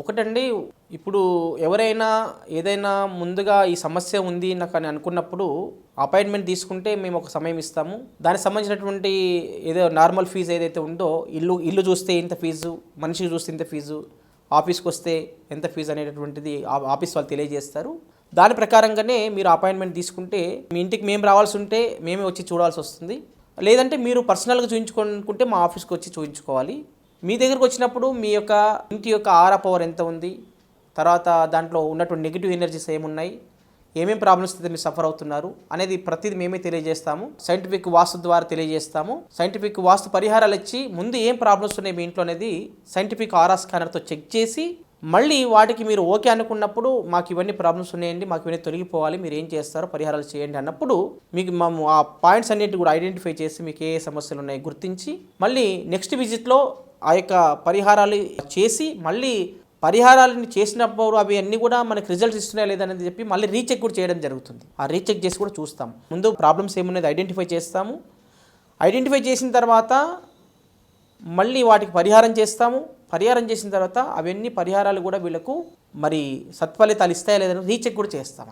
ఒకటండి ఇప్పుడు ఎవరైనా ఏదైనా ముందుగా ఈ సమస్య ఉంది నాకు అని అనుకున్నప్పుడు అపాయింట్మెంట్ తీసుకుంటే మేము ఒక సమయం ఇస్తాము. దానికి సంబంధించినటువంటి ఏదో నార్మల్ ఫీజు ఏదైతే ఉందో ఇల్లు ఇల్లు చూస్తే ఇంత ఫీజు మనిషికి చూస్తే ఇంత ఫీజు ఆఫీస్కి వస్తే ఎంత ఫీజు అనేటటువంటిది ఆఫీస్ వాళ్ళు తెలియజేస్తారు. దాని ప్రకారంగానే మీరు అపాయింట్మెంట్ తీసుకుంటే మీ ఇంటికి మేము రావాల్సి ఉంటే మేమే వచ్చి చూడాల్సి వస్తుంది. లేదంటే మీరు పర్సనల్గా చూయించుకోనుకుంటే మా ఆఫీస్కి వచ్చి చూయించుకోవాలి. మీ దగ్గరకు వచ్చినప్పుడు మీ యొక్క ఇంటి యొక్క ఆరా పవర్ ఎంత ఉంది? తర్వాత దాంట్లో ఉన్నటువంటి నెగిటివ్ ఎనర్జీస్ ఏమున్నాయి? ఏమేమి ప్రాబ్లమ్స్ అయితే మీరు సఫర్ అవుతున్నారు? అనేది ప్రతిదీ మేమే తెలియజేస్తాము. సైంటిఫిక్ వాస్తు ద్వారా తెలియజేస్తాము. సైంటిఫిక్ వాస్తు పరిహారాలు ఇచ్చి ముందు ఏం ప్రాబ్లమ్స్ ఉన్నాయి మీ ఇంట్లో అనేది సైంటిఫిక్ ఆరా స్కానర్తో చెక్ చేసి మళ్ళీ వాటికి మీరు ఓకే అనుకున్నప్పుడు మాకు ఇవన్నీ ప్రాబ్లమ్స్ ఉన్నాయండి మాకు ఇవన్నీ తొలగిపోవాలి మీరు ఏం చేస్తారో పరిహారాలు చేయండి అన్నప్పుడు మీకు మేము ఆ పాయింట్స్ అన్నిటి కూడా ఐడెంటిఫై చేసి మీకు ఏ సమస్యలు ఉన్నాయి గుర్తించి మళ్ళీ నెక్స్ట్ విజిట్లో ఆ యొక్క పరిహారాలు చేసి మళ్ళీ పరిహారాలను చేసినప్పుడు అవి అన్నీ కూడా మనకి రిజల్ట్స్ ఇస్తున్నాయా లేదనేది చెప్పి మళ్ళీ రీచెక్ కూడా చేయడం జరుగుతుంది. ఆ రీచెక్ చేసి కూడా చూస్తాం. ముందు ప్రాబ్లమ్స్ ఏమున్నది ఐడెంటిఫై చేస్తాము. ఐడెంటిఫై చేసిన తర్వాత మళ్ళీ వాటికి పరిహారం చేస్తాము. పరిహారం చేసిన తర్వాత అవన్నీ పరిహారాలు కూడా వీళ్ళకు మరి సత్ఫలితాలు ఇస్తాయా లేదని రీచెక్ కూడా చేస్తాం